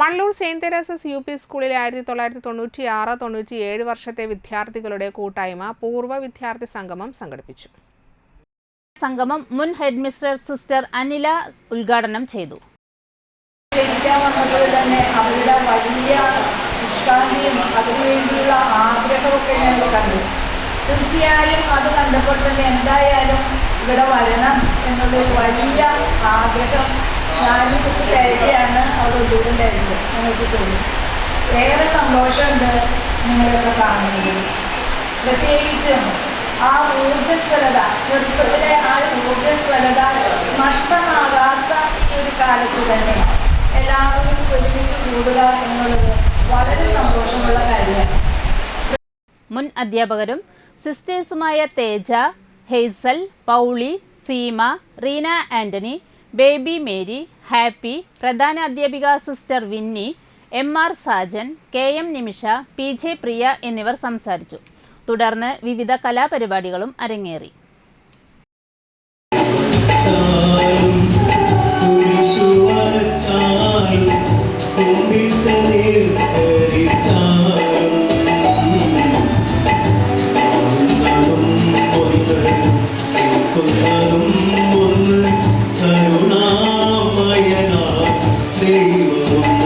Mannur Saint Teresa's U P സ്കൂളിലെ ആയിരത്തി തൊള്ളായിരത്തി തൊണ്ണൂറ്റി ആറ് തൊണ്ണൂറ്റി ഏഴ് വർഷത്തെ വിദ്യാർത്ഥികളുടെ കൂട്ടായ്മ പൂർവ വിദ്യാർത്ഥി സംഗമം സംഘടിപ്പിച്ചു. സംഗമം മുൻ ഹെഡ് മിസ്റ്റർ സിസ്റ്റർ അനില ഉദ്ഘാടനം ചെയ്തു. തന്നെ അവരുടെ വലിയ ശുഷ്കാന്തിയും അതിനുവേണ്ടിയുള്ള ആഗ്രഹമൊക്കെ ഞങ്ങൾ കണ്ടു. തീർച്ചയായും അത് കണ്ടപ്പോൾ തന്നെ എന്തായാലും ഇവിടെ വരണം എന്നുള്ളൊരു വലിയ ആഗ്രഹം ഞാൻ സിസ്റ്റർ തോന്നും തോന്നി. ഏറെ സന്തോഷമുണ്ട് നിങ്ങളെയൊക്കെ കാണുന്നത് പ്രത്യേകിച്ചും ആ ഊർജസ്വലത ചെറുപ്പത്തിലെ ആ ഊർജസ്വലത നഷ്ടമാകാത്ത ഈ ഒരു കാലത്ത് തന്നെ എല്ലാവരും ഒരുമിച്ച് കൂടുക എന്നുള്ളത് വളരെ സന്തോഷമുള്ള കാര്യമാണ്. മുൻ അധ്യാപകരും സിസ്റ്റേഴ്സുമായ Teja Hazel Pauly Seema Reena Antony Baby Mary Happy പ്രധാന അധ്യാപിക sister Winnie M R Sajan K M Nimisha P J Priya എന്നിവർ സംസാരിച്ചു. തുടർന്ന് വിവിധ കലാപരിപാടികളും അരങ്ങേറി. will